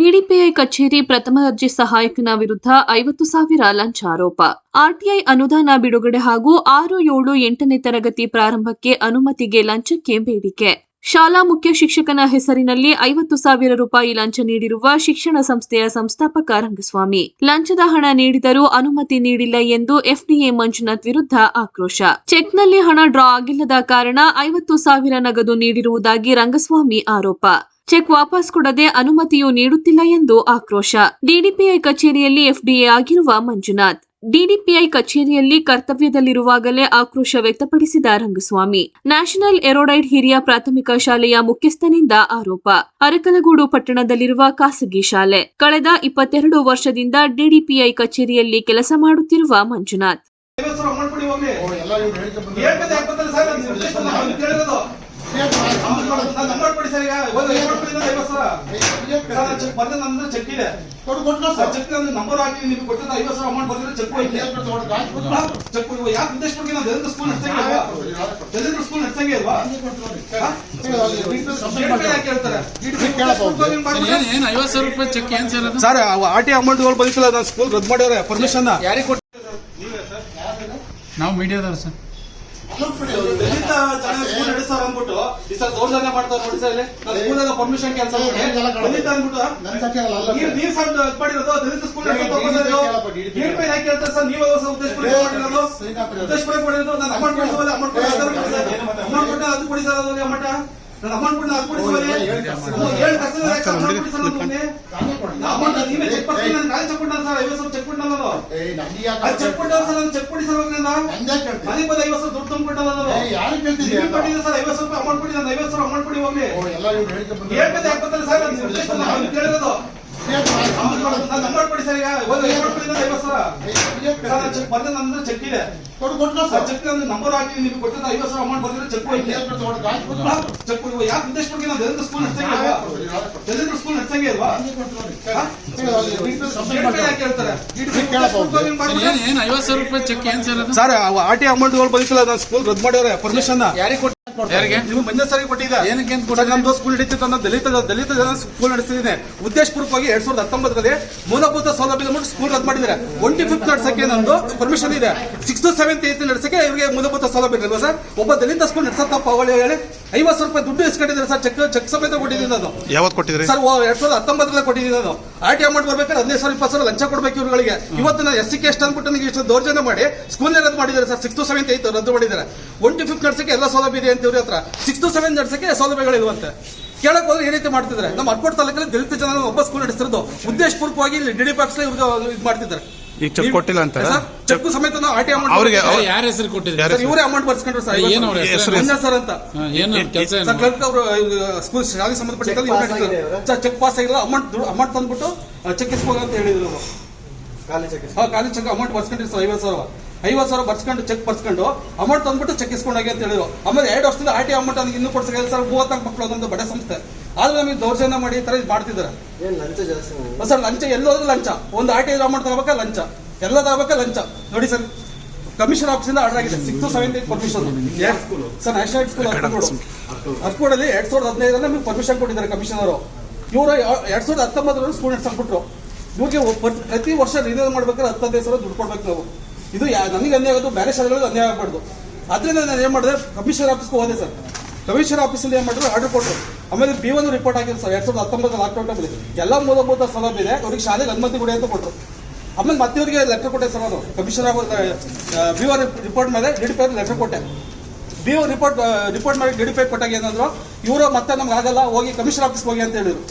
DDPI ಕಚೇರಿ ಪ್ರಥಮ ಅರ್ಜಿ ಸಹಾಯಕನ ವಿರುದ್ಧ ಐವತ್ತು ಸಾವಿರ ಲಂಚ ಆರೋಪ. ಆರ್ಟಿಐ ಅನುದಾನ ಬಿಡುಗಡೆ ಹಾಗೂ ಆರು ಏಳು ಎಂಟನೇ ತರಗತಿ ಪ್ರಾರಂಭಕ್ಕೆ ಅನುಮತಿಗೆ ಲಂಚಕ್ಕೆ ಬೇಡಿಕೆ. ಶಾಲಾ ಮುಖ್ಯ ಶಿಕ್ಷಕನ ಹೆಸರಿನಲ್ಲಿ ಐವತ್ತು ಸಾವಿರ ರೂಪಾಯಿ ಲಂಚ ನೀಡಿರುವ ಶಿಕ್ಷಣ ಸಂಸ್ಥೆಯ ಸಂಸ್ಥಾಪಕ ರಂಗಸ್ವಾಮಿ. ಲಂಚದ ಹಣ ನೀಡಿದರೂ ಅನುಮತಿ ನೀಡಿಲ್ಲ ಎಂದು ಎಫ್ಡಿಎ ಮಂಜುನಾಥ್ ವಿರುದ್ಧ ಆಕ್ರೋಶ. ಚೆಕ್ನಲ್ಲಿ ಹಣ ಡ್ರಾ ಆಗಿಲ್ಲದ ಕಾರಣ ಐವತ್ತು ಸಾವಿರ ನಗದು ನೀಡಿರುವುದಾಗಿ ರಂಗಸ್ವಾಮಿ ಆರೋಪ. ಚೆಕ್ ವಾಪಸ್ ಕೊಡದೆ ಅನುಮತಿಯೂ ನೀಡುತ್ತಿಲ್ಲ ಎಂದು ಆಕ್ರೋಶ. ಡಿಡಿಪಿಐ ಕಚೇರಿಯಲ್ಲಿ ಎಫ್ಡಿಎ ಆಗಿರುವ ಮಂಜುನಾಥ್. ಡಿಡಿಪಿಐ ಕಚೇರಿಯಲ್ಲಿ ಕರ್ತವ್ಯದಲ್ಲಿರುವಾಗಲೇ ಆಕ್ರೋಶ ವ್ಯಕ್ತಪಡಿಸಿದ ರಂಗಸ್ವಾಮಿ. ನ್ಯಾಷನಲ್ ಏರೋಡೈಡ್ ಹಿರಿಯ ಪ್ರಾಥಮಿಕ ಶಾಲೆಯ ಮುಖ್ಯಸ್ಥನಿಂದ ಆರೋಪ. ಅರಕಲಗೂಡು ಪಟ್ಟಣದಲ್ಲಿರುವ ಖಾಸಗಿ ಶಾಲೆ. ಕಳೆದ ಇಪ್ಪತ್ತೆರಡು ವರ್ಷದಿಂದ ಡಿಡಿಪಿಐ ಕಚೇರಿಯಲ್ಲಿ ಕೆಲಸ ಮಾಡುತ್ತಿರುವ ಮಂಜುನಾಥ್. ಕೊಡಿ ನೀವು ಸರ್ ಈಗ ಒಂದು ಅಮೌಂಟ್ ಕೊಡಿ ಐವತ್ತು ಸಾವಿರ ಸರ್ ನಾನು ಚೆಕ್ ಬಂದ ನನ್ನ ಚೆಕ್ ಇದೆ ಕೊಡು ಕೊಟ್ಟು ಸರ್ ಚೆಕ್ ನಾನು ನಂಬರ್ ಹಾಕಿ ನಿಮ್ಗೆ ಕೊಟ್ಟಿದ್ದ ಐವತ್ತು ಸಾವಿರ ಅಮೌಂಟ್ ಬಂದಿದ್ರೆ ಚೆಕ್ ಹೋಯ್ತು ಚೆಕ್ ಯಾಕೆ ಉದ್ದೇಶ ದಲಿತ ಸ್ಕೂಲ್ ನಡೆಸಂಗೆ ಅಲ್ವಾ ನಡೆಸಂಗೆ ಅಲ್ವಾ ಸರ್ ಆರ್ ಟಿ ಅಮೌಂಟ್ಗಳು ಬಂದಿಲ್ಲ. ನಾನು ಸ್ಕೂಲ್ ರದ್ದು ಮಾಡ್ಯಾರ ಪರ್ಮಿಷನ್ ಯಾರಿಗೆ ನಾವು ಮೀಡಿಯಾದವ್ರು ಸರ್. ನಡೆಸ್ತಾರ ಅಂದ್ಬಿಟ್ಟು ಈ ಸರ್ ದೌರ್ಜನ್ಯ ಮಾಡ್ತಾರೆ ನೋಡಿ ಸರ್ ಇಲ್ಲಿ. ನಾನು ಪರ್ಮಿಷನ್ ಕ್ಯಾನ್ಸಲ್ ಮಾಡಿ ದಲಿತ ಅಂದ್ಬಿಟ್ಟು ನೀವ್ ನೀವ್ ಸರ್ ಮಾಡಿರೋದು ದಲಿತ ಸ್ಕೂಲ್ ನೀರ್ ಪೈ ಯಾಕೆ ಹೇಳ್ತಾರೆ ಸರ್ ನೀವು ಉದ್ದೇಶ ಮಾಡಿರೋದು ಉದ್ದೇಶ ಮಾಡಿರೋದು ನಾನು ಅಮೌಂಟ್ ಕೊಡಿಸೋಲ್ಲ ಅಮೌಂಟ್ ಕೊಡಿ ಅಮೌಂಟ್ ಕೊಟ್ಟು ಅದು ಕೊಡಿ ಸರ್ ಅದು ಅಮೌಂಟ್ ಅಮೌಂಟ್ ಕೂಡ ಏಳು ಅಮೌಂಟ್ ಕೊಡಿ ಸರ್. ಅಮೌಂಟ್ ನೀವೇ ಚೆಕ್ ನಾನು ಕಾಲ್ ಚೆಕ್ ಕೊಟ್ಟ ಸರ್ ಐವತ್ತು ಸಾವಿರ ಚೆಕ್ ನಾನು. ಅದು ಚೆಕ್ ಕೊಟ್ಟ ಸರ್ ನಾನು ಚೆಕ್ ಕೊಡಿ ಸರ್ ಅವಾಗ ನಾನು? ಮನೆಗೆ ಬಂದ ಐವತ್ತು ಸಾವಿರ ದುಡ್ಡು ನಾನು. ಸರ್ ಐವತ್ತು ಸಾವಿರ ಅಮೌಂಟ್ ಕೊಡಿ ನಾನು ಐವತ್ತು ಸಾವಿರ ಅಮೌಂಟ್ ಕೊಡಿ ಬಂದ್ರೆ. ಹೇಳ್ಬೇಕು ನೀವು ನಾನು ಕೇಳಿರೋದು. ನಂಬರ್ ಕೊಡಿ ಸರ್ ಈಗ. ಅಮೌಂಟ್ ಐವತ್ತು ಸಾವಿರ. ಸರ್ ನಾನು ಚೆಕ್ ಬಂದ ನನ್ನ ಚೆಕ್ ಇದೆ. ಕೊಡು ಕೊಟ್ಟು ಸರ್ ಚೆಕ್ ನಾನು ನಂಬರ್ ಹಾಕಿ ನಿಮ್ಗೆ ಕೊಟ್ಟಿದ್ದ ಐವತ್ತು ಸಾವಿರ ಅಮೌಂಟ್ ಬಂದಿದ್ರೆ ಚೆಕ್ ಚೆಕ್ ಯಾಕೆ ದಲಿತ ಸ್ಕೂಲ್ ನಡೆಸಂಗೆ ಅಲ್ವಾ ದಲಿತ ಸ್ಕೂಲ್ ನಡೆಸಂಗೆ ಅಲ್ವಾ ಹೇಳ್ಬೇಕು ಯಾಕೆ ಹೇಳ್ತಾರೆ ಏನ್ ಏನ್ ಐವತ್ ಸಾವಿರ ರೂಪಾಯಿ ಚೆಕ್ ಏನ್ ಸರ್ ಸರ್ ಆರ್ ಟಿ ಅಮೌಂಟ್ಗಳು ಬಂದಿಲ್ಲ ನಾನು ಸ್ಕೂಲ್ ರದ್ದು ಮಾಡ್ಯಾರ ಪರ್ಮಿಷನ್ ಯಾರಿಗೆ ಯಾರಿಗೆ ನಿಮ್ಗೆ ಮಂಜ ಸರಿ ಕೊಟ್ಟಿದ್ದ. ಏನಕ್ಕೆ ನಮ್ದು ಸ್ಕೂಲ್ ನಡೀತಿತ್ತು ಅನ್ನೋ ದಲಿತ ದಲಿತ ಜನ ಸ್ಕೂಲ್ ನಡೆಸ್ತಿದ್ದೀನಿ ಉದ್ದೇಶಪೂರ್ವಕವಾಗಿ ಎರಡ್ ಸಾವಿರದ ಹತ್ತೊಂಬತ್ತರಲ್ಲಿ ಮೂಲಭೂತ ಸೌಲಭ್ಯ ಸ್ಕೂಲ್ ರದ್ದು ಮಾಡಿದ್ದಾರೆ. ಟ್ವೆಂಟಿ ಫಿಫ್ತ್ ನಡ್ಸಕ್ಕೆ ನಂದು ಪರ್ಮಿಷನ್ ಇದೆ. ಸಿಕ್ಸ್ ಸೆವೆಂತ್ ಏತ್ ನಡ್ಸಕ್ಕೆ ಇವರಿಗೆ ಮೂಲಭೂತ ಸೌಲಭ್ಯ ಇರಲ್ವಾ ಸರ್? ಒಬ್ಬ ದಲಿತ ಸ್ಕೂಲ್ ನಡ್ಸತ್ತಪ್ಪ ಅವಳಿ ಹೇಳಿ. ಐವತ್ತು ಸಾವಿರ ರೂಪಾಯಿ ದುಡ್ಡು ಇಸ್ಕೊಂಡಿದ್ದಾರೆ ಸರ್ ಚೆಕ್ ಚೆಕ್ ಸಮೇತ ಕೊಟ್ಟಿದ್ದೀನಿ ನಾನು. ಯಾವತ್ತು ಕೊಟ್ಟಿದ್ರಿ? ಸರ್ ಎರಡ್ ಸಾವಿರದ ಹತ್ತೊಂಬತ್ತರಲ್ಲಿ ಕೊಟ್ಟಿದ್ದೀನಿ ನಾನು. ಆರ್ ಟಿ ಅಮೌಂಟ್ ಬರ್ಬೇಕಾದ್ರೆ ಹದಿನೈದು ಸಾವಿರ ಇಪ್ಪತ್ತು ಸಾವಿರ ಲಂಚ ಕೊಡಬೇಕು ಇವರುಗಳಿಗೆ. ಇವತ್ತು ನಾನು ಎಸ್ ಸಿ ಎಷ್ಟು ಅಂದ್ಬಿಟ್ಟು ನನಗೆ ಇಷ್ಟು ದೌರ್ಜನ್ಯ ಮಾಡಿ ಸ್ಕೂಲ್ ರದ್ದು ಮಾಡಿದ್ದಾರೆ ಸರ್. ಸಿಕ್ಸ್ತ್ ಸೆವೆಂತ್ ಏತ್ ರದ್ದು ಮಾಡಿದ್ದಾರೆ. ಒನ್ ಟು ಫಿಫ್ತ್ ನಡ್ಸಕ್ಕೆ ಎಲ್ಲ ಸೌಲಭ್ಯ ಇದೆ ಅಂತ ಇವ್ರ ಹತ್ರ. ಸಿಕ್ಸ್ ಟು ಸೆವೆನ್ ನಡ್ಸಕ್ಕೆ ಸೌಲಭ್ಯಗಳಿಲ್ವಂತೆ ಕೇಳಕ್ ಹೋದ್ರೆ ಈ ರೀತಿ ಮಾಡ್ತಿದ್ದಾರೆ. ನಮ್ಮ ಅರ್ಕೋಟ್ ತಾಲೂಕಲ್ಲಿ ದಲಿತ ಜನ ಒಬ್ಬ ಸ್ಕೂಲ್ ನಡೆಸ್ತಿರೋದು ಉದ್ದೇಶಪೂರ್ವಕವಾಗಿ ಇಲ್ಲಿ ಡಿ ಡಿ ಪಾಕ್ಸ್ ಇವ್ರಿಗೆ ಇದು ಮಾಡ್ತಿದ್ದಾರೆ. ಈಗ ಚೆಕ್ ಕೊಟ್ಟಿಲ್ಲ ಅಂತ ಸರ್ ಚೆಕ್ ಸಮೇತ ನಾವು ಆರ್ ಟಿ ಅಮೌಂಟ್ ಅವ್ರಿಗೆ- ಯಾರ್- ಹೆಸರು ಕೊಟ್ಟಿದ್ರು ಸರ್ ಇವರೇ ಅಮೌಂಟ್ ಬರ್ಸ್ಕೊಂಡ್ರು ಸರ್. ಏನು ಅವ್ರ ಹೆಸರು? ಸರ್ ಅಂತ. ಏನು ಕೆಲಸ ಸರ್ ಕ್ಲರ್ಕ್ ಅವರು ಸ್ಕೂಲ್ ಶಾಲೆಗೆ ಸಂಬಂಧಪಟ್ಟ ಸರ್ ಚೆಕ್ ಪಾಸ್ ಆಗಿಲ್ಲ ಅಮೌಂಟ್ ಅಮೌಂಟ್ ತಂದ್ಬಿಟ್ಟು ಚೆಕ್ ಇಸ್ಕೋಗ ಅಂತ ಹೇಳಿದ್ರು ಅವರು. ಹಾ ಖಾಲಿ ಚೆಕ್ ಅಮೌಂಟ್ ಬರ್ಸ್ಕೊಂಡ್ರಿ ಸರ್ ಐವತ್ತು ಸಾವಿರ. ಐವತ್ತು ಸಾವಿರ ಬರ್ಸ್ಕೊಂಡು ಚೆಕ್ ಬರ್ಸ್ಕೊಂಡು ಅಮೌಂಟ್ ತಂದ್ಬಿಟ್ಟು ಚೆಕ್ ಇಸ್ಕೊಂಡೋಗಿ ಅಂತ ಹೇಳಿದ್ರು. ಆಮೇಲೆ ಎರಡು ವರ್ಷದಿಂದ ಆರ್ ಟಿ ಅಮೌಂಟ್ ಅದಕ್ಕೆ ಇನ್ನೂ ಕೊಡ್ಸಕ್ಕೆ ಸರ್ ಮೂವತ್ನಾಲ್ಕು ಮಕ್ಕಳು ಅದೊಂದು ಬಡ ಸಂಸ್ಥೆ. ಆದ್ರೆ ನಮಗೆ ದೌರ್ಜನ್ಯ ಮಾಡಿ ಈ ತರ ಇದು ಮಾಡ್ತಿದ್ದಾರೆ. ಸರ್ ಲಂಚ ಎಲ್ಲೋದ್ರೂ ಲಂಚ. ಒಂದು ಆರ್ ಟಿ ಅಮೌಂಟ್ ತಗೋಬೇಕಾ? ಲಂಚ. ಎಲ್ಲ ತಗೋಬೇಕಾ? ಲಂಚ. ನೋಡಿ ಸರ್ ಕಮಿಷನ್ ಆಫೀಸಿಂದ ಆರ್ಡರ್ ಆಗಿದೆ. Six seventh eight permission sir national school ಅರ್ಕೋಡಲ್ಲಿ ಎರಡ್ ಸಾವಿರದ ಹದಿನೈದರಲ್ಲಿ ನಮಗೆ ಪರ್ಮಿಷನ್ ಕೊಟ್ಟಿದ್ದಾರೆ ಕಮಿಷನರು ಇವರು ಎರಡ್ ಸಾವಿರದ ಹತ್ತೊಂಬತ್ತರಲ್ಲಿ ಸ್ಟೂಡೆಂಟ್ಸ್ ಹಾಕ್ಬಿಟ್ರು ಇವ್ರಿಗೆ ಪ್ರತಿ ವರ್ಷ ರಿನ್ಯೂವಲ್ ಮಾಡ್ಬೇಕಾದ್ರೆ ಹತ್ತು ಹದಿನೈದು ಸಾವಿರ ದುಡ್ಡು ಕೊಡ್ಬೇಕು ನಾವು. ಇದು ನನಗೆ ಅನ್ಯಾಯ ಆಗೋದು ಬೇರೆ ಶಾಲೆಗಳಿಗೆ ಅನ್ಯಾಯ ಆಗಬಾರ್ದು. ಅದರಿಂದ ನಾನು ಏನು ಮಾಡಿದೆ? ಕಮಿಷನರ್ ಆಫೀಸ್ಗೆ ಹೋದೆ ಸರ್. ಕಮಿಷನರ್ ಆಫೀಸಲ್ಲಿ ಏನು ಮಾಡಿದ್ರು? ಆರ್ಡರ್ ಕೊಟ್ಟರು ಆಮೇಲೆ ಬಿ ಒಂದು ರಿಪೋರ್ಟ್ ಹಾಕಿದ್ರು ಸರ್, ಎರಡು ಸಾವಿರದ ಹತ್ತೊಂಬತ್ತು ಲಾಕ್ಡೌನ್ ಎಲ್ಲ ಮೂಲಭೂತ ಸೌಲಭ್ಯ ಇದೆ ಅವ್ರಿಗೆ ಶಾಲೆಗೆ ಅನುಮತಿ ಕೊಡಿ ಅಂತ ಕೊಟ್ಟರು ಆಮೇಲೆ ಮತ್ತೆ ಇವರಿಗೆ ಲೆಟರ್ ಕೊಟ್ಟೆ ಸರ್ ಅವರು ಕಮಿಷನರ್ ಬಿ ಒ ರಿಪೋರ್ಟ್ ಮೇಲೆ ಡಿ ಡಿ ಪೈ ಲೆಟರ್ ಕೊಟ್ಟೆ. ಬಿ ಒ ರಿಪೋರ್ಟ್ ರಿಪೋರ್ಟ್ ಮಾಡಿ ಡಿ ಡಿ ಪೈ ಕೊಟ್ಟಾಗ ಏನಂದ್ರು ಇವರು ಮತ್ತೆ ನಮ್ಗೆ ಆಗಲ್ಲ, ಹೋಗಿ ಕಮಿಷನರ್ ಆಫೀಸ್ಗೆ ಹೋಗಿ ಅಂತ ಹೇಳಿದ್ರು.